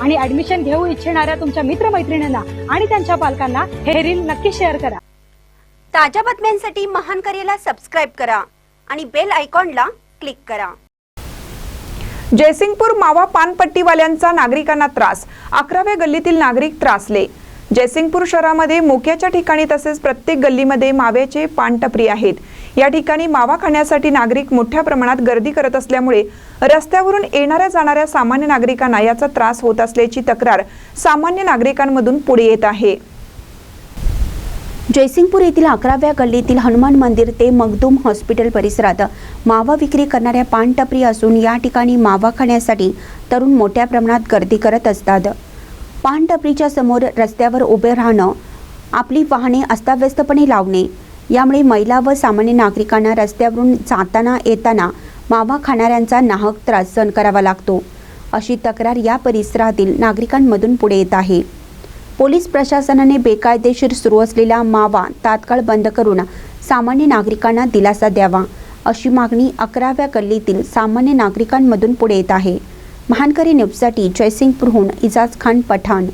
आणि ऍडमिशन घेऊ इच्छिणाऱ्या तुमच्या मित्रमैत्रिणींना आणि त्यांच्या पालकांना हे रील नक्की शेअर करा. ताज्या बातम्यांसाठी महान करेला सबस्क्राईब करा आणि बेल आयकॉनला क्लिक करा. जयसिंगपूर मावा पानपट्टीवाल्यांचा नागरिकांना त्रास. अकराव्या गल्लीतील नागरिक त्रासले. जयसिंगपूर शहरामध्ये मोक्याच्या ठिकाणी तसेच प्रत्येक गल्लीमध्ये माव्याचे पानटपरी आहेत. या ठिकाणी मावा खाण्यासाठी नागरिक मोठ्या प्रमाणात गर्दी करत असल्यामुळे रस्त्यावरून येणाऱ्या जाणाऱ्या सामान्य नागरिकांना याचा त्रास होत असल्याची तक्रार सामान्य नागरिकांमधून पुढे येत आहे. जयसिंगपूर येथील अकराव्या गल्लीतील हनुमान मंदिर ते मगदूम हॉस्पिटल परिसरात मावा विक्री करणाऱ्या पानटपरी असून या ठिकाणी मावा खाण्यासाठी तरुण मोठ्या प्रमाणात गर्दी करत असतात. पानटपरीच्या समोर रस्त्यावर उभे राहणं आपली वाहने अस्ताव्यस्तपणे लावणे यामुळे महिला व सामान्य नागरिकांना रस्त्यावरून जाताना येताना मावा खाणाऱ्यांचा नाहक त्रास सहन करावा लागतो. अशी तक्रार या परिसरातील नागरिकांमधून पुढे येत आहे. पोलीस प्रशासनाने बेकायदेशीर सुरू असलेला मावा तात्काळ बंद करून सामान्य नागरिकांना दिलासा द्यावा अशी मागणी अकराव्या गल्लीतील सामान्य नागरिकांमधून पुढे येत आहे. महानकरी न्यूजसाठी जयसिंगपूरहून इजाज खान पठाण.